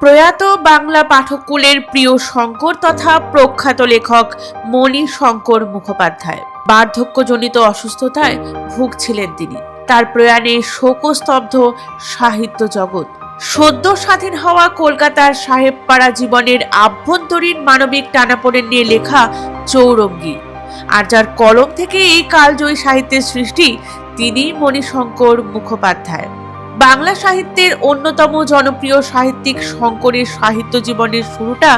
প্রয়াত বাংলা পাঠককুলের প্রিয় শঙ্কর তথা প্রখ্যাত লেখক মণি শঙ্কর মুখোপাধ্যায়। বার্ধক্যজনিত অসুস্থতায় ভুগছিলেন তিনি। তার প্রয়াণে শোকস্তব্ধ সাহিত্য জগৎ। সদ্য স্বাধীন হওয়া কলকাতার সাহেবপাড়া জীবনের আভ্যন্তরীণ মানবিক টানাপোড়েন নিয়ে লেখা চৌরঙ্গী। আর যার কলম থেকে এই কালজয়ী সাহিত্যের সৃষ্টি তিনি মণিশঙ্কর মুখোপাধ্যায়। বাংলা সাহিত্যের অন্যতম জনপ্রিয় সাহিত্যিক শঙ্করের সাহিত্য জীবনের শুরুটা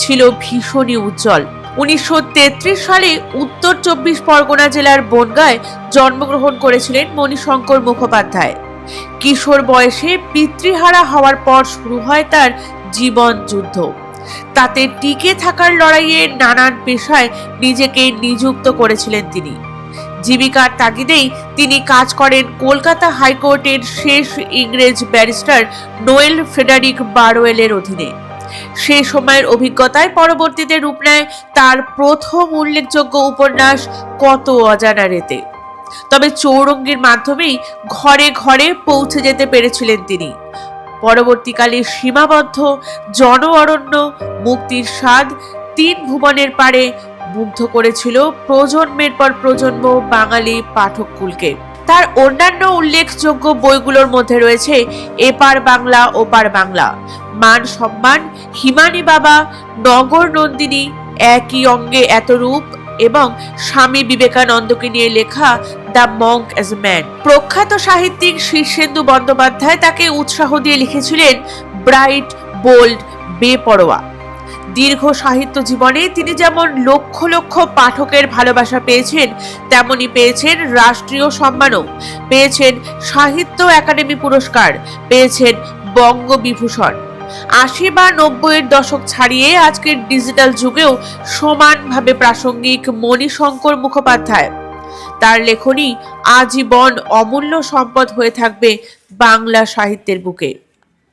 ছিল ভীষণই উজ্জ্বল। উনিশশো তেত্রিশ সালে উত্তর চব্বিশ পরগনা জেলার বনগায় জন্মগ্রহণ করেছিলেন মণিশঙ্কর মুখোপাধ্যায়। কিশোর বয়সে পিতৃহারা হওয়ার পর শুরু হয় তার জীবন যুদ্ধ। তাতে টিকে থাকার লড়াইয়ে নানান পেশায় নিজেকে নিযুক্ত করেছিলেন তিনি। জীবিকার তাগিদেই তিনি কাজ করেন কলকাতা হাইকোর্টের শেষ ইংরেজ ব্যারিস্টার নোয়েল ফ্রেডারিক বারওয়েলের অধীনে। সে সময়ের অভিজ্ঞতায় পরবর্তীতে রূপ নেয় তার প্রথম উল্লেখযোগ্য উপন্যাস কত অজানা রেতে। তবে চৌরঙ্গীর মাধ্যমেই ঘরে ঘরে পৌঁছে যেতে পেরেছিলেন তিনি। পরবর্তীকালে সীমাবদ্ধ জন অরণ্য মুক্তির স্বাদ, তিন ভুবনের পারে মুগ্ধ করেছিল প্রজন্মের পর প্রজন্ম বাঙালি পাঠককুলকে তার অন্যান্য উল্লেখযোগ্য বইগুলোর মধ্যে রয়েছে এপার বাংলা, ওপার বাংলা। মান সম্মান, হিমানি বাবা, নগর নন্দিনী, একই অঙ্গে এত রূপ এবং স্বামী বিবেকানন্দকে নিয়ে লেখা দ্য মঙ্ক অ্যাজ ম্যান। প্রখ্যাত সাহিত্যিক শীর্ষেন্দু বন্দ্যোপাধ্যায় তাকে উৎসাহ দিয়ে লিখেছিলেন ব্রাইট, বোল্ড, বেপরোয়া। দীর্ঘ সাহিত্য জীবনে তিনি যেমন লক্ষ লক্ষ পাঠকের ভালোবাসা পেয়েছেন, তেমনি পেয়েছেন রাষ্ট্রীয় সম্মানও। পেয়েছেন সাহিত্য একাডেমি পুরস্কার, পেয়েছেন বঙ্গবিভূষণ। আশি বা নব্বইয়ের দশক ছাড়িয়ে আজকের ডিজিটাল যুগেও সমানভাবে প্রাসঙ্গিক মণিশঙ্কর মুখোপাধ্যায়। তার লেখনী আজীবন অমূল্য সম্পদ হয়ে থাকবে বাংলা সাহিত্যের বুকে।